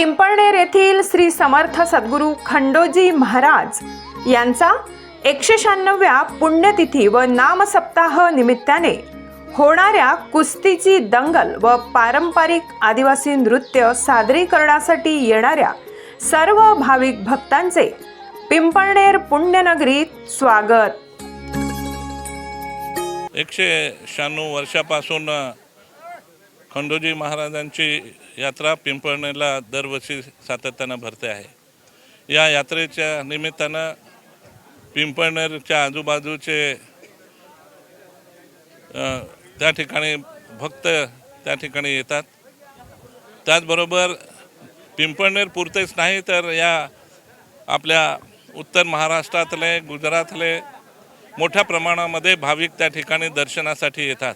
पिंपळनेर येथील श्री समर्थ सद्गुरू खंडोजी महाराज यांचा एकशे शहाण्णव्या पुण्यतिथी व नामसप्ताह निमित्ताने होणाऱ्या कुस्तीची दंगल व पारंपरिक आदिवासी नृत्य सादरीकरणासाठी येणाऱ्या सर्व भाविक भक्तांचे पिंपळनेर पुण्यनगरीत स्वागत. एकशे शहाण्णव वर्षापासून खंडोजी महाराजांची यात्रा पिंपळनेरला दरवर्षी सातत्यानं भरते आहे. या यात्रेच्या निमित्तानं पिंपळनेरच्या आजूबाजूचे त्या ठिकाणी भक्त त्या ठिकाणी येतात. त्याचबरोबर पिंपळनेर पुरतेच नाही तर या आपल्या उत्तर महाराष्ट्रातले गुजरातले मोठ्या प्रमाणामध्ये भाविक त्या ठिकाणी दर्शनासाठी येतात.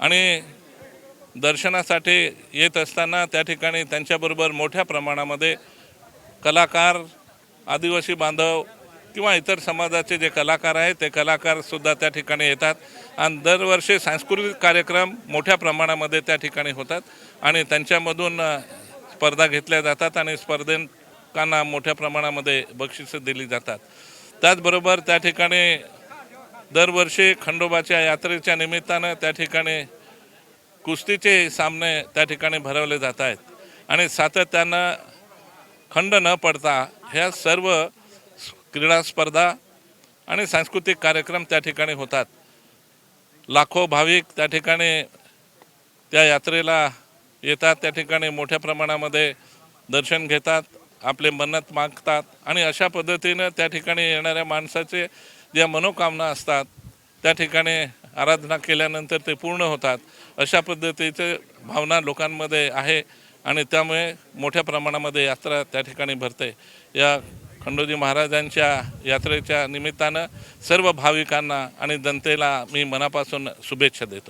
आणि दर्शनासाठी येत असताना त्या ठिकाणी त्यांच्याबरोबर मोठ्या प्रमाणामध्ये कलाकार आदिवासी बांधव किंवा इतर समाजाचे जे कलाकार आहेत ते कलाकारसुद्धा त्या ठिकाणी येतात. आणि दरवर्षी सांस्कृतिक कार्यक्रम मोठ्या प्रमाणामध्ये त्या ठिकाणी होतात आणि त्यांच्यामधून स्पर्धा घेतल्या जातात आणि स्पर्धकांना मोठ्या प्रमाणामध्ये बक्षिसं दिली जातात. त्याचबरोबर त्या ठिकाणी दरवर्षी खंडोबाच्या यात्रेच्या निमित्तानं त्या ठिकाणी कुस्तीचे सामने त्या ठिकाणी भरवले जात आहेत. आणि सातत्यानं खंड न पडता ह्या सर्व क्रीडा स्पर्धा आणि सांस्कृतिक कार्यक्रम त्या ठिकाणी होतात. लाखो भाविक त्या ठिकाणी त्या यात्रेला येतात त्या ठिकाणी मोठ्या प्रमाणामध्ये दर्शन घेतात आपले मन्नत मागतात आणि अशा पद्धतीनं त्या ठिकाणी येणाऱ्या माणसाचे ज्या मनोकामना असतात त्या ठिकाणी आराधना केल्यानंतर ते पूर्ण होतात. अशा पद्धतीचे भावना लोकांमध्ये आहे आणि त्यामुळे मोठ्या प्रमाणामध्ये यात्रा त्या ठिकाणी भरते. या खंडोजी महाराजांच्या यात्रेच्या निमित्तानं सर्व भाविकांना आणि जनतेला मी मनापासून शुभेच्छा देतो.